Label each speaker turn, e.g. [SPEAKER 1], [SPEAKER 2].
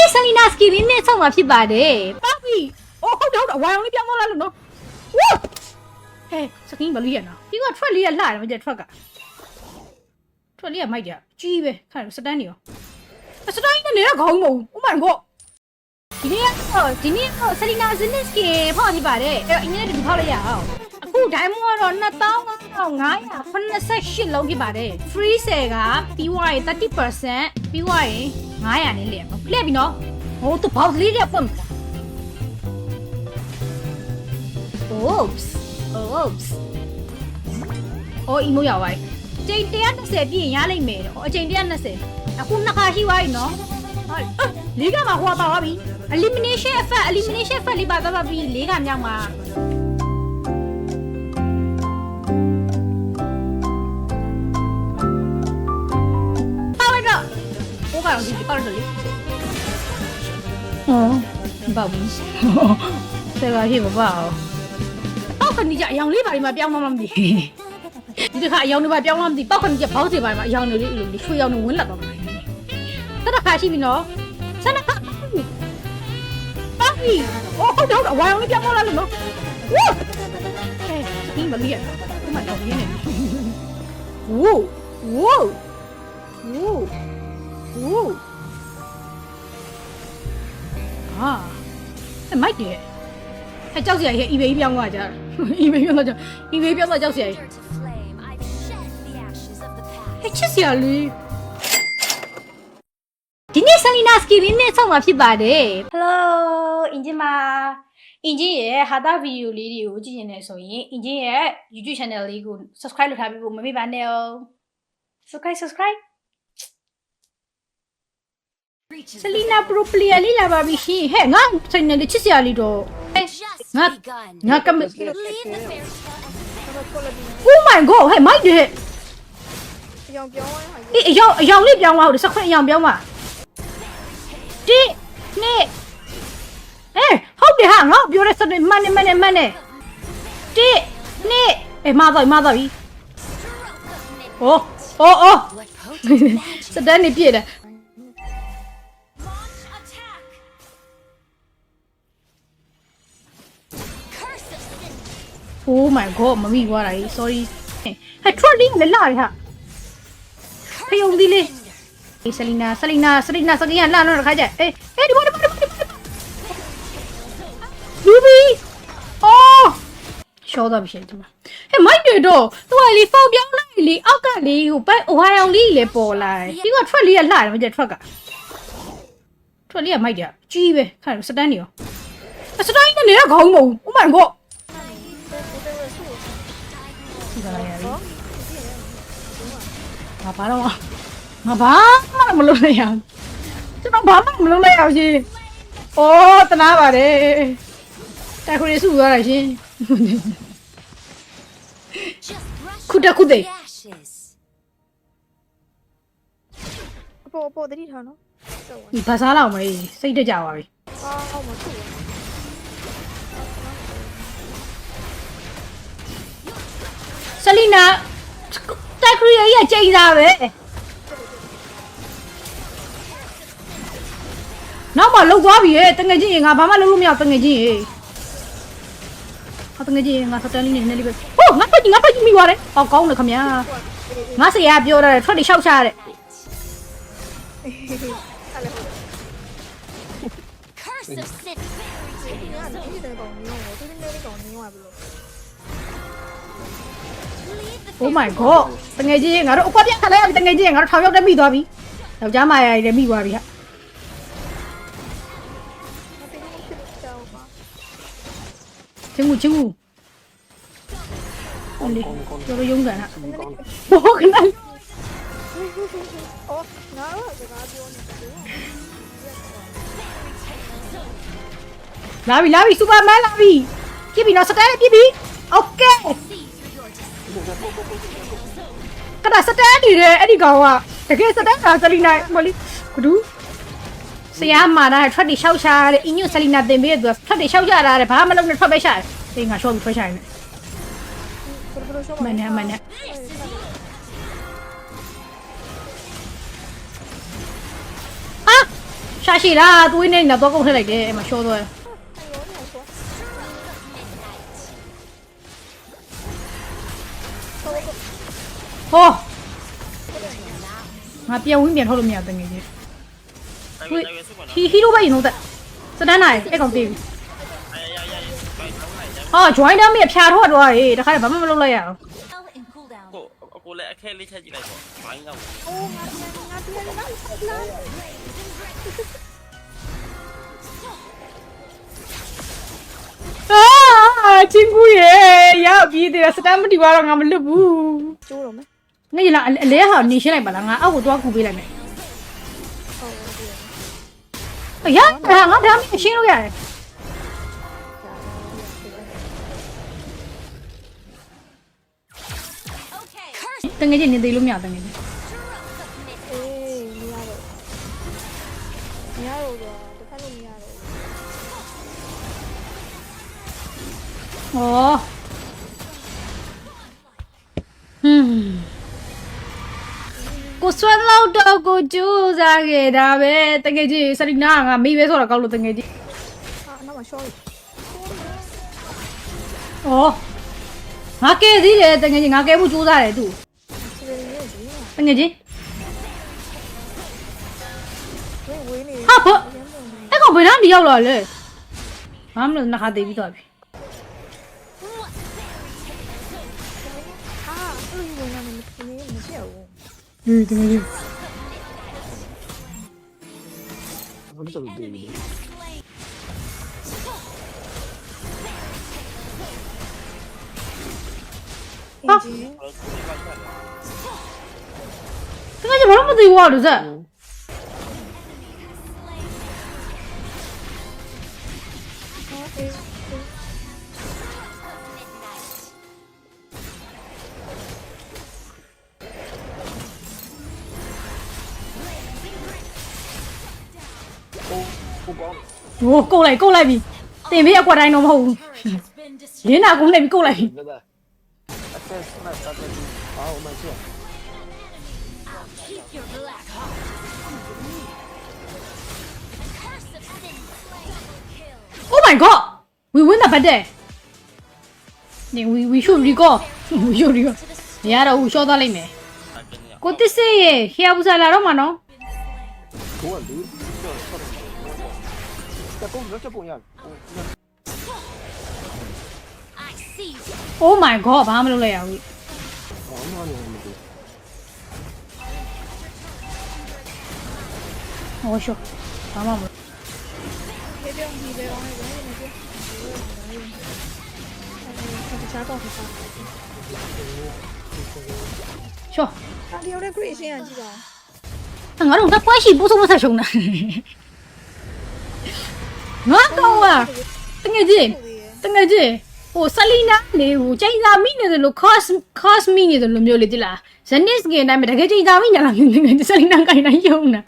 [SPEAKER 1] နေ့ဆယ်လီနာစကီမင်းနဲ့ဆောက်မှာဖြစ်ပါတယ်ပါပြီအိုးဟုတ်တယ်ဟုတ်တယ်ဝိုင်အောင်လေးပြောင်းသွားလားလို့နော်ဝူးဟဲ့စကင်းဘလူးရနော်ဒီကထွက်လေးကလှတယ်မကျထွက်ကထွက်လေးကမိုက်ကြကြီးပဲခါစတန်းနေရောစတန်းနေနေတော့ခေါင်းမဟုတ်ဘူး Oh my god ဒီနေ့ကတော့ဒီနေ့ကတော့ဆယ်လီနာဇင်းနစ်စကီဖောက်နေပါတယ်အဲ့တော့အင်္ဂလိပ်တူဖောက်လိုက်ရအောင်အခုဒိုင်းမွန်ကတော့2588လုံးဖြစ်ပါတယ် free sale ကပြီးွားရင်30%ပြီးွားရင် 900နဲ့လျက်နော်လျက်ပြီနော်ဟိုတော့ဘောက်လေးရပွင့် Oops Oops အော်အီမိုရောက်ပါချိန်120ပြည့်ရင်ရလိမ့်မယ်တော့အချိန်120အခုနှစ်ခါရှိသွားပြီနော်ဟုတ်လေးကမှဟိုပါသွားပြီ elimination effect elimination effect လေးပါသွားပြီလေးကမြောက်မှာ ဟိုကတော့ဒီပါလို့လေအော်ပေါ့ပြီဆယ်ပါရှိပါပါအောက်ကနေကြအယောင်လေးပါလိမ့်မှာပြောင်းမှမမသိဒီတစ်ခါအယောင်တွေပါပြောင်းမှမသိပောက်ကနေကြဘောက်စီပါမှာအယောင်တွေလေးလိုရွှေယောင်တွေဝင်လာတော့မှာတတခါရှိပြီနော်ဆန္ဒခါပါပြီအိုးဟုတ်တယ်ဟုတ်တယ် ဝိုင်အောင်လေးပြောင်းသွားလားလို့နော်ဝူးအဲဒီမလီရဒီမှာတော့ရင်းနေဝူးဝူးဝူးဝူးအာအမိုက်တယ်အဲကြောက်စရာရဲ့ eBay ပြောင်းသွားကြ eBay ပြောင်းသွားကြ eBay ပြောင်းသွားကြောက်စရာရဲ့
[SPEAKER 2] to flame, I've shed the ashes of the past.
[SPEAKER 1] ဟဲ့ချစ်စရာလေးဒီနေ့ဆယ်လီနာစကီမင်းနဲ့ဆောက်မှာဖြစ်ပါတယ်ဟယ်လိုအင်ဂျင်မာအင်ဂျင်ရဲ့ဟာတာဗီဒီယိုလေးတွေကိုကြည့်နေတယ်ဆိုရင်အင်ဂျင်ရဲ့ YouTube channel လေးကို subscribe လုပ်ထားပြီးဖို့မမေ့ပါနဲ့哦 subscribe subscribe ဆလီနာပရိုပလီယာလေးလာပါပြီရှင်ဟဲ့ငါဆိုင်နယ်လေးချစ်စရာလေးတော့
[SPEAKER 2] ငါ
[SPEAKER 1] ငါကမ Oh my god ဟဲ့မိုက်တယ်
[SPEAKER 3] အယောင်ပြောင်းသွားတာ
[SPEAKER 1] အေးအယောင်အယောင်လေးပြောင်းသွားဟုတ်စခွင့်အယောင်ပြောင်းသွားတိနေအေးဟုတ်တယ်ဟာငါပြောတဲ့စတဲ့မှန်နေမှန်နေမှန်နေတိနေအေးမသွားမသွားပြီ
[SPEAKER 2] Oh oh oh
[SPEAKER 1] စတန်နေပြည့်တယ် Oh my god မမိသွားတာကြီး sorry ဟဲ့ trolling လည်းလာရဟာဖယုံဒီလေးအေးဆလီနာဆလီနာဆလီနာဆလီနာလာတော့တခါကျအေးအေးဒီဘောဒီဘောဒီဘောဒီဘောလူဘီအော်ရှောတော့ပြီရှင်ဒီမှာဟဲ့မိုက်တယ်တော့သူကလေဖောက်ပြောင်းလိုက်လေအောက်ကလေဟိုဘက်ဝါရောင်လေးလေပေါ်လာတယ်ဒီကထွက်လေးကလှတယ်မကျထွက်ကထွက်လေးကမိုက်တယ်ကြီးပဲခါစတန်းနေရောစတန်းနေတော့ခေါင်းမဟုတ်ဘူး Oh my god ငါဘာတော့ငါဘာမှမလုပ်နိုင်အောင်ကျွန်တော်ဘာမှမလုပ်နိုင်အောင်ရှင်ဩတနာပါတယ်တိုက်ခွေစုသွားတာရှင်
[SPEAKER 2] Just brush
[SPEAKER 1] Kuda
[SPEAKER 2] off
[SPEAKER 1] kude.
[SPEAKER 2] the ashes.
[SPEAKER 3] အပေါ်အပေါ်တတိထားနော်စောပါ
[SPEAKER 1] ဒီဘာစားလောက်မလေးစိတ်တကြပါပြီ
[SPEAKER 3] အာဟောမထူဘူး
[SPEAKER 1] ဆလီနာတိုက် ခွေကြီးကချိန်စားပဲနောက်မှလှုပ်သွားပြီရဲ့တငယ်ချင်းရေငါဘာမှလုပ်လို့မရတငယ်ချင်းရေဟာတငယ်ချင်းရေငါစတန်လေးနဲ့နည်းလေးပဲဟိုငါဖက်ကြီးငါဖက်ကြီးမိသွားတယ်ဟောကောင်းတယ်ခမညာငါဆရာပြောရတယ်ထွက်တွေရှောက်ချရတယ် Oh my god တငယ်ချင်းရေငါတို့အကွက်ပြခလိုက်ရပြီတငယ်ချင်းရေငါတို့ထောင်ရောက်တက်မိသွားပြီယောက်ျားမယားကြီးလည်းမိသွားပြီဟာ
[SPEAKER 3] မတင်ဘူးဖြစ်တော့ပါ
[SPEAKER 1] ချင်းမှုချင်းမှုဟိုလေကျော်ရုံးကန်ဟာဘောကနိုင်
[SPEAKER 3] အော်ငါတော့စကားပြောနေတယ်
[SPEAKER 1] လာပြီလာပြီစူပါမန်လာပြီပြစ်ပြီနော်စတန်ပြစ်ပြီโอเค ကဒါစတန်နေတယ်အဲ့ဒီကောင်ကတကယ်စတန်ကဆလီနာမလီကဒူဆရာမာနာထွက်တီရှောက်ရှာတဲ့အင်းညွဆလီနာတင်ပေးတဲ့သူထွက်တီရှောက်ကြတာတဲ့ဘာမှမလုပ်နဲ့ထွက်ပဲရှာတယ်ဒီငါရှော့ပြီးထွက်ရှာနေ
[SPEAKER 3] ဘယ်လိုရှော့
[SPEAKER 1] မနဲ့မနဲ့ဟာရှာရှိလားသွေးနဲ့တော့တော့ကုန်ထည့်လိုက်တယ်အဲ့မှာရှောသွားတယ် 嚯！ငါပြန်ဝင်ပြန်ထုတ်လို့မရတငယ်ချင်း
[SPEAKER 4] ဟို
[SPEAKER 1] ဟီဟီရိုပဲရင်တော့စတန်းနိုင်အဲ့ကောင်တေးပြီ
[SPEAKER 4] အော်
[SPEAKER 1] join down မြေဖြာထုတ်တော့ဟေးတခါတည်းဘာမှမလုပ်လိုက်ရအောင်
[SPEAKER 4] ကိုကိုလည်းအခဲလေးချက်ကြည့်လိုက်ပေါ့ဘိုင်းက
[SPEAKER 3] အိုးငါပြန်ငါပြန်တော့လာ
[SPEAKER 1] အာ ချင်းကူရေရောက်ပြီးသေးတာစတမ်းမတီပါတော့ငါမလွတ်ဘူး
[SPEAKER 3] ကျိုးတော့မယ်
[SPEAKER 1] ငါရလားအလဲဟာနေရှင်းလိုက်ပါလားငါအောက်ကိုတွားကူပေးလိုက်မယ်အရာငါဒါမှရှင်းလို့ရတယ်တငယ်ချင်းနေသေးလို့မရတငယ်ချင်း ။
[SPEAKER 3] ဩ။
[SPEAKER 1] ဟွန်းကိုဆွမ်းလောက်တော့ကိုကျူးစားခဲ့တာပဲတကယ်ကြီးဆရီနာကမိပဲဆိုတော့ကောက်လို့တကယ်ကြီး
[SPEAKER 3] အာနောက်မှာရှော့
[SPEAKER 1] ဩငါကဲသေးတယ်တကယ်ကြီးငါကဲမှုကျူးစားတယ်သူတကယ်ကြီးဟာဘယ်အဲ့ကောင်ဘယ်နှမ်းဒီရောက်လာလဲဘာမှမလုပ်နှခါသေးပြီးတော့ပြီ ဟင်းတကယ်ကြီး
[SPEAKER 5] ဘာလို့လဲဒီ
[SPEAKER 3] 已经。
[SPEAKER 1] တကယ်ကြီးဘာလို့မသိ
[SPEAKER 5] ကိုကောင်း
[SPEAKER 1] ဟိုကုတ်လိုက်ကုတ်လိုက်ပြီတင်ပေးအကွက်တိုင်းတော့မဟုတ်ဘူးလင်းနာကုန်းလိုက်ပြီကုတ်လိုက်ပြီ
[SPEAKER 5] တယ်ဒါအဆက်စနတ်တာတူအော်မရှိ
[SPEAKER 2] keep your black heart. Curse of sin. Kill.
[SPEAKER 1] Oh my god we win the battle နေ we we should recall we should recall ရတော့ဦးရှော့သွားလိုက်မယ်
[SPEAKER 4] အကင်းရ
[SPEAKER 1] ကိုတစ်စေးရေခရဘူးစားလာတော့မှာနော်
[SPEAKER 5] ကိုကလူတော့ ဆော့တယ်တကုန်းတော့ချက်ပုံရ
[SPEAKER 2] I see you.
[SPEAKER 1] Oh my god ဘာမှမလုပ်လိုက်ရဘူး
[SPEAKER 5] အော်မနေဘူး
[SPEAKER 1] ဟောရှော့ဘာမှမလုပ်
[SPEAKER 3] 别别你别往那边那边。他不瞎搞不瞎。
[SPEAKER 1] ရှော့
[SPEAKER 3] 啊，你有点贵心啊，记得。
[SPEAKER 1] ငါတို့ကပွဲရှိပိုးဆုံးမဆက်ရှုံတာ ငါကောင်းอ่ะတငယ်ချင်းတငယ်ချင်းဟိုဆလီနာလေဟိုချိန်သာမိနေတယ်လို့ cost cost မိနေတယ်လို့မျိုးလေတိလားဇနစ်စကင်တိုင်းမှာတကယ်ချိန်သာမိနေလားမျိုးငယ်ဆလီနာကိုင်းတိုင်းယုံတာ